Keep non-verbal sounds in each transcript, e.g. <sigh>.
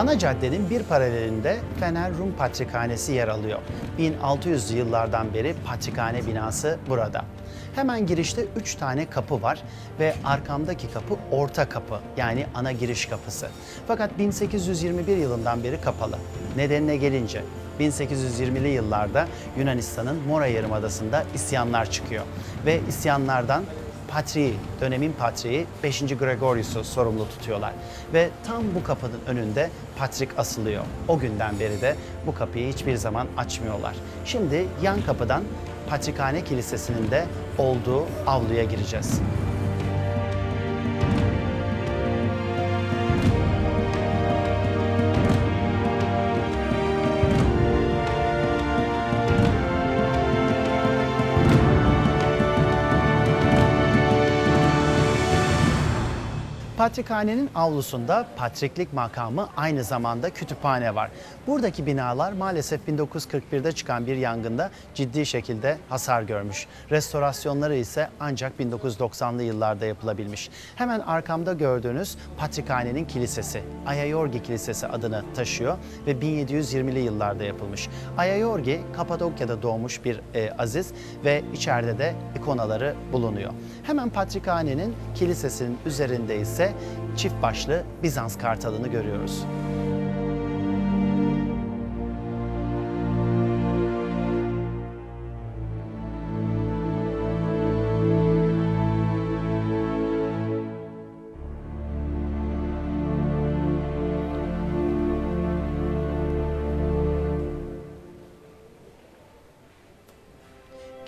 Ana caddenin bir paralelinde Fener Rum Patrikhanesi yer alıyor. 1600'lü yıllardan beri patrikhane binası burada. Hemen girişte 3 tane kapı var ve arkamdaki kapı orta kapı yani ana giriş kapısı. Fakat 1821 yılından beri kapalı. Nedenine gelince 1820'li yıllarda Yunanistan'ın Mora Yarımadası'nda isyanlar çıkıyor ve isyanlardan patriği, dönemin patriği 5. Gregorius'u sorumlu tutuyorlar. Ve tam bu kapının önünde patrik asılıyor. O günden beri de bu kapıyı hiçbir zaman açmıyorlar. Şimdi yan kapıdan Patrikhane Kilisesi'nin de olduğu avluya gireceğiz. Patrikhanenin avlusunda patriklik makamı aynı zamanda kütüphane var. Buradaki binalar maalesef 1941'de çıkan bir yangında ciddi şekilde hasar görmüş. Restorasyonları ise ancak 1990'lı yıllarda yapılabilmiş. Hemen arkamda gördüğünüz Patrikhanenin kilisesi, Ayayorgi Kilisesi adını taşıyor ve 1720'li yıllarda yapılmış. Ayayorgi Kapadokya'da doğmuş bir e, aziz ve içeride de ikonaları bulunuyor. Hemen Patrikhanenin kilisesinin üzerinde ise çift başlı Bizans kartalını görüyoruz.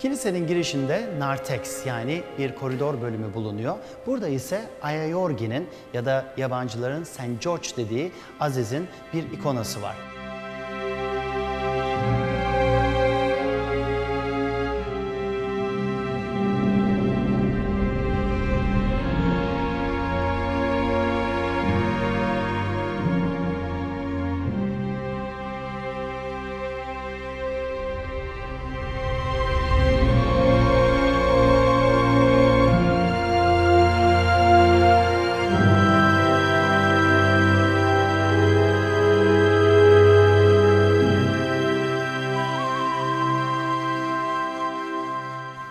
Kilisenin girişinde narthex yani bir koridor bölümü bulunuyor. Burada ise Ayayorgi'nin ya da yabancıların St. George dediği Aziz'in bir ikonası var.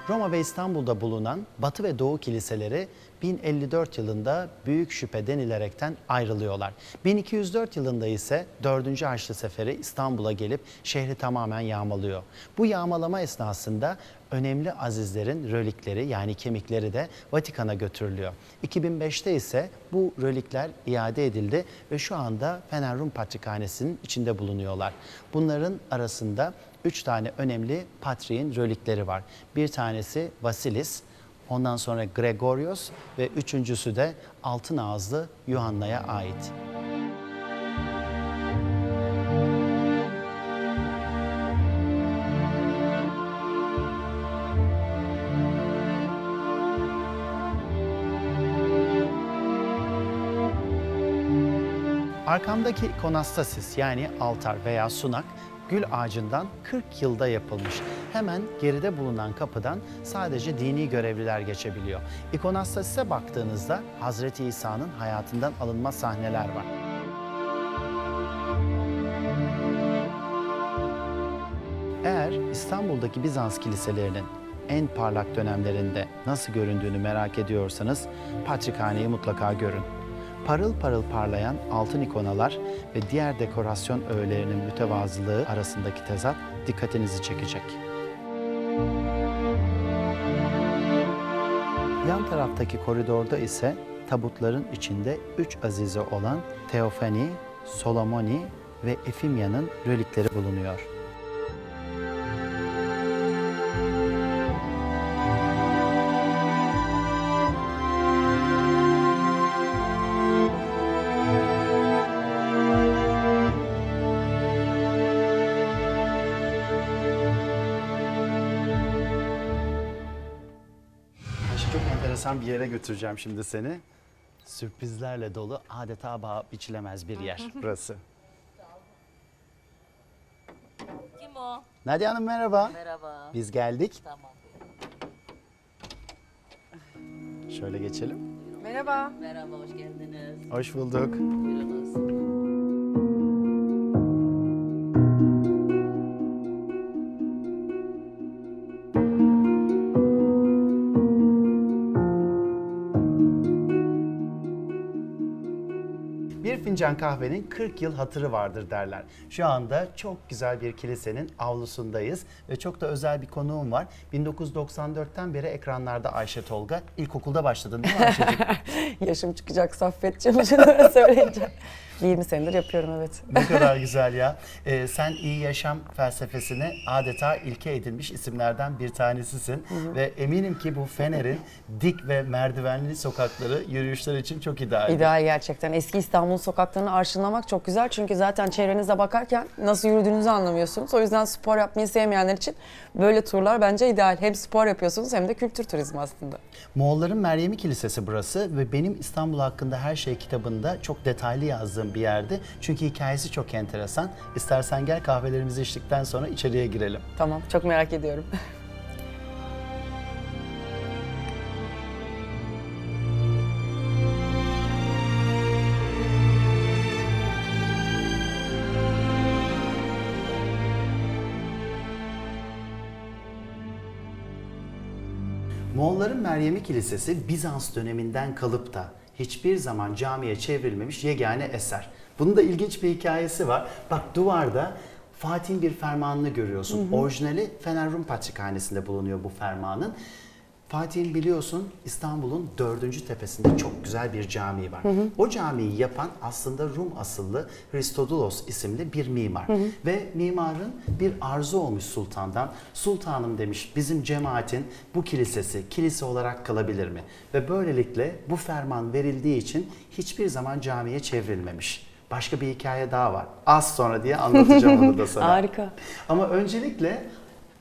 Roma ve İstanbul'da bulunan Batı ve Doğu kiliseleri 1054 yılında büyük şüphe denilerekten ayrılıyorlar. 1204 yılında ise 4. Haçlı Seferi İstanbul'a gelip şehri tamamen yağmalıyor. Bu yağmalama esnasında önemli azizlerin rölikleri yani kemikleri de Vatikan'a götürülüyor. 2005'te ise bu rölikler iade edildi ve şu anda Fener Rum Patrikhanesi'nin içinde bulunuyorlar. Bunların arasında üç tane önemli patriğin rölikleri var. Bir tanesi Vasilis, ondan sonra Gregorios ve üçüncüsü de altın ağızlı Yuhanna'ya ait. Arkamdaki ikonastasis yani altar veya sunak gül ağacından 40 yılda yapılmış. Hemen geride bulunan kapıdan sadece dini görevliler geçebiliyor. İkonastasise baktığınızda Hazreti İsa'nın hayatından alınma sahneler var. Eğer İstanbul'daki Bizans kiliselerinin en parlak dönemlerinde nasıl göründüğünü merak ediyorsanız Patrikhane'yi mutlaka görün. Parıl parıl parlayan altın ikonalar ve diğer dekorasyon öğelerinin mütevazılığı arasındaki tezat dikkatinizi çekecek. Yan taraftaki koridorda ise tabutların içinde üç azize olan Teofani, Solomoni ve Efimya'nın rölikleri bulunuyor. Enteresan bir yere götüreceğim şimdi seni. Sürprizlerle dolu adeta bağ biçilemez bir yer <laughs> burası. Kim o? Nadia Hanım merhaba. Merhaba. Biz geldik. Tamam. Şöyle geçelim. Merhaba. Merhaba, hoş geldiniz. Hoş bulduk. Buyurunuz. Fincan kahvenin 40 yıl hatırı vardır derler. Şu anda çok güzel bir kilisenin avlusundayız ve çok da özel bir konuğum var. 1994'ten beri ekranlarda Ayşe Tolga. İlkokulda başladın değil mi Ayşe'cim? <laughs> Yaşım çıkacak Saffetciğim <laughs> şunu söyleyince. 20 senedir yapıyorum evet. ne kadar güzel ya. Ee, sen iyi yaşam felsefesine adeta ilke edilmiş isimlerden bir tanesisin. Ve eminim ki bu Fener'in dik ve merdivenli sokakları yürüyüşler için çok ideal. İdeal gerçekten. Eski İstanbul sokaklarını arşınlamak çok güzel. Çünkü zaten çevrenize bakarken nasıl yürüdüğünüzü anlamıyorsunuz. O yüzden spor yapmayı sevmeyenler için böyle turlar bence ideal. Hem spor yapıyorsunuz hem de kültür turizmi aslında. Moğolların Meryemi Kilisesi burası ve benim İstanbul hakkında her şey kitabında çok detaylı yazdığım bir yerdi. Çünkü hikayesi çok enteresan. İstersen gel kahvelerimizi içtikten sonra içeriye girelim. Tamam çok merak ediyorum. <laughs> Moğolların Meryemi Kilisesi Bizans döneminden kalıp da hiçbir zaman camiye çevrilmemiş yegane eser. Bunun da ilginç bir hikayesi var. Bak duvarda Fatih'in bir fermanını görüyorsun. Orijinali Fener Rum Patrikhanesi'nde bulunuyor bu fermanın. Fatih'in biliyorsun İstanbul'un dördüncü tepesinde çok güzel bir cami var. O camiyi yapan aslında Rum asıllı Hristodulos isimli bir mimar. Ve mimarın bir arzu olmuş sultandan. Sultanım demiş bizim cemaatin bu kilisesi kilise olarak kalabilir mi? Ve böylelikle bu ferman verildiği için hiçbir zaman camiye çevrilmemiş. Başka bir hikaye daha var. Az sonra diye anlatacağım onu da sana. <laughs> Harika. Ama öncelikle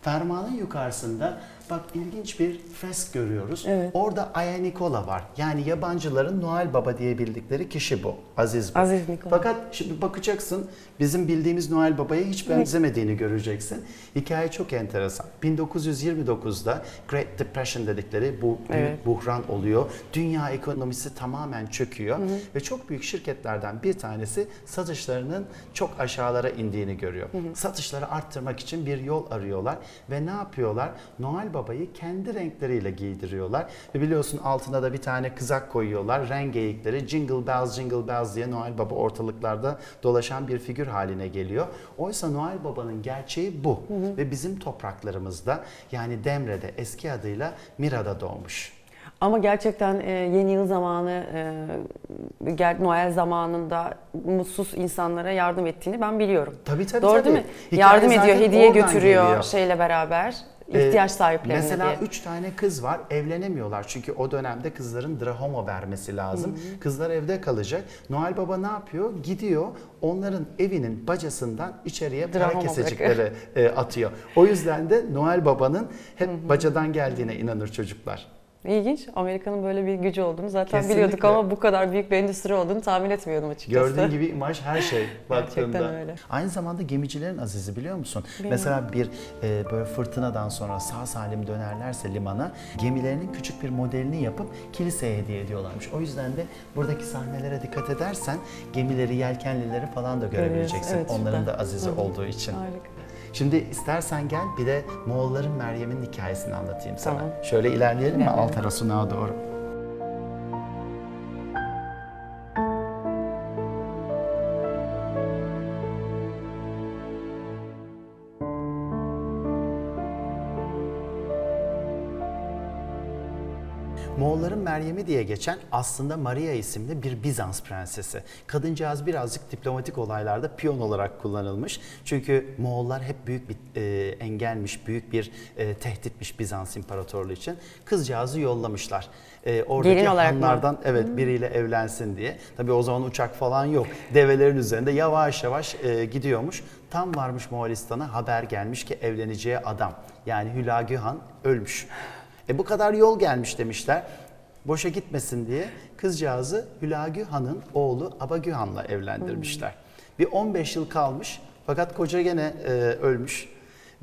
fermanın yukarısında bak ilginç bir fresk görüyoruz. Evet. Orada Aya Nikola var. Yani yabancıların Noel Baba diye bildikleri kişi bu. Aziz bu. Aziz Nikola. Fakat şimdi bakacaksın bizim bildiğimiz Noel Baba'ya hiç benzemediğini göreceksin. Hikaye çok enteresan. 1929'da Great Depression dedikleri bu büyük Evet. buhran oluyor. Dünya ekonomisi tamamen çöküyor ve çok büyük şirketlerden bir tanesi satışlarının çok aşağılara indiğini görüyor. Satışları arttırmak için bir yol arıyorlar ve ne yapıyorlar? Noel Baba'yı kendi renkleriyle giydiriyorlar ve biliyorsun altına da bir tane kızak koyuyorlar. Renk geyikleri Jingle Bells Jingle Bells diye Noel Baba ortalıklarda dolaşan bir figür haline geliyor. Oysa Noel Baba'nın gerçeği bu ve bizim topraklarımızda yani Demre'de eski adıyla Mira'da doğmuş. Ama gerçekten e, yeni yıl zamanı, e, Noel zamanında mutsuz insanlara yardım ettiğini ben biliyorum. Tabii tabii Doğru tabii. değil mi? Hikaye yardım ediyor, hediye götürüyor geliyor. şeyle beraber. Ee, ihtiyaç sahiplerine Mesela diye. üç tane kız var evlenemiyorlar çünkü o dönemde kızların drahoma vermesi lazım. Kızlar evde kalacak. Noel Baba ne yapıyor? Gidiyor onların evinin bacasından içeriye para kesecikleri e, atıyor. O yüzden de Noel Baba'nın hep bacadan geldiğine inanır çocuklar. İlginç. Amerika'nın böyle bir gücü olduğunu zaten Kesinlikle. biliyorduk ama bu kadar büyük bir endüstri olduğunu tahmin etmiyordum açıkçası. Gördüğün gibi imaj her şey <laughs> baktığında. Gerçekten öyle. Aynı zamanda gemicilerin azizi biliyor musun? Mesela bir e, böyle fırtınadan sonra sağ salim dönerlerse limana gemilerinin küçük bir modelini yapıp kiliseye hediye ediyorlarmış. O yüzden de buradaki sahnelere dikkat edersen gemileri, yelkenlileri falan da görebileceksin. evet, Onların da azizi hı. olduğu için. Harika. Şimdi istersen gel bir de Moğolların Meryem'in hikayesini anlatayım sana. Tamam. Şöyle ilerleyelim mi İlerleyelim. Altara Sunağa doğru? Moğolların Meryem'i diye geçen aslında Maria isimli bir Bizans prensesi. Kadıncağız birazcık diplomatik olaylarda piyon olarak kullanılmış. Çünkü Moğollar hep büyük bir e, engelmiş, büyük bir e, tehditmiş Bizans İmparatorluğu için. Kızcağızı yollamışlar. E, oradaki Gelin olarak mı? hanlardan evet biriyle evlensin diye. Tabii o zaman uçak falan yok. Develerin üzerinde yavaş yavaş e, gidiyormuş. Tam varmış Moğolistan'a haber gelmiş ki evleneceği adam yani Hülagü Han ölmüş. E bu kadar yol gelmiş demişler. Boşa gitmesin diye kızcağızı Hülagü Han'ın oğlu Abagü Han'la evlendirmişler. Bir 15 yıl kalmış fakat koca gene e, ölmüş.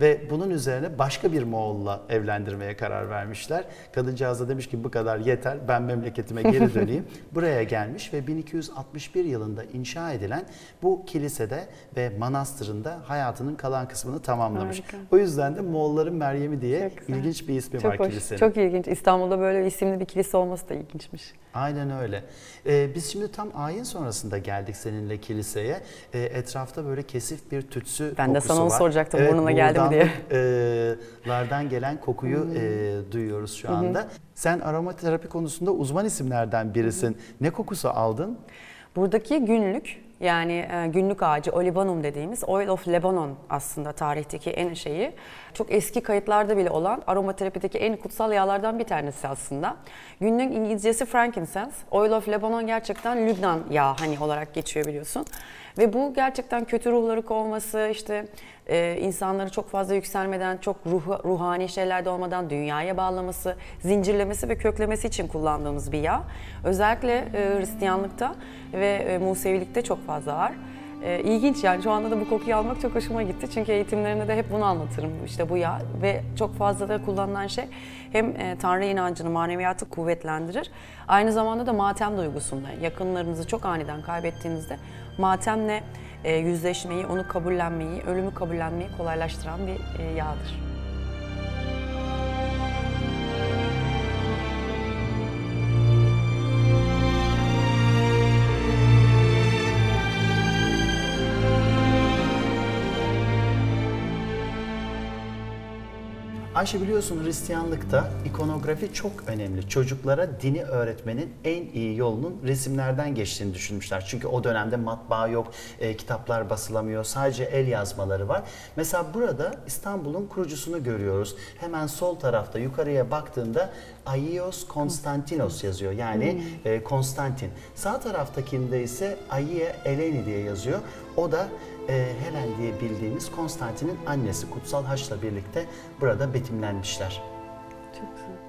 Ve bunun üzerine başka bir Moğol'la evlendirmeye karar vermişler. Kadıncağız da demiş ki bu kadar yeter ben memleketime geri <laughs> döneyim. Buraya gelmiş ve 1261 yılında inşa edilen bu kilisede ve manastırında hayatının kalan kısmını tamamlamış. Harika. O yüzden de Moğolların Meryem'i diye ilginç bir ismi Çok var hoş, kilisenin. çok ilginç. İstanbul'da böyle isimli bir kilise olması da ilginçmiş. Aynen öyle. Ee, biz şimdi tam ayin sonrasında geldik seninle kiliseye. Ee, etrafta böyle kesif bir tütsü Ben de kokusu sana onu var. soracaktım, burnuna geldi diye. Hmm. buğurdanlıklardan gelen kokuyu e, duyuyoruz şu anda. Sen aromaterapi konusunda uzman isimlerden birisin. Ne kokusu aldın? Buradaki günlük yani günlük ağacı olibanum dediğimiz Oil of Lebanon aslında tarihteki en şeyi. Çok eski kayıtlarda bile olan aromaterapideki en kutsal yağlardan bir tanesi aslında. Günlük İngilizcesi frankincense. Oil of Lebanon gerçekten Lübnan yağı hani olarak geçiyor biliyorsun. Ve bu gerçekten kötü ruhları kovması, işte e, insanları çok fazla yükselmeden, çok ruh, ruhani şeylerde olmadan dünyaya bağlaması, zincirlemesi ve köklemesi için kullandığımız bir yağ. Özellikle e, Hristiyanlıkta ve e, Musevilikte çok fazla var. E, ilginç yani şu anda da bu kokuyu almak çok hoşuma gitti. Çünkü eğitimlerinde de hep bunu anlatırım işte bu yağ ve çok fazla da kullanılan şey hem e, Tanrı inancını, maneviyatı kuvvetlendirir. Aynı zamanda da matem duygusunda yakınlarınızı çok aniden kaybettiğinizde matemle e, yüzleşmeyi, onu kabullenmeyi, ölümü kabullenmeyi kolaylaştıran bir e, yağdır. Ayşe biliyorsun Hristiyanlıkta ikonografi çok önemli. Çocuklara dini öğretmenin en iyi yolunun resimlerden geçtiğini düşünmüşler. Çünkü o dönemde matbaa yok, e, kitaplar basılamıyor, sadece el yazmaları var. Mesela burada İstanbul'un kurucusunu görüyoruz. Hemen sol tarafta yukarıya baktığında Aios Konstantinos yazıyor. Yani e, Konstantin. Sağ taraftakinde ise Aie Eleni diye yazıyor. O da e, Helen diye bildiğimiz Konstantin'in annesi Kutsal Haç'la birlikte burada betimlenmişler. Çok güzel.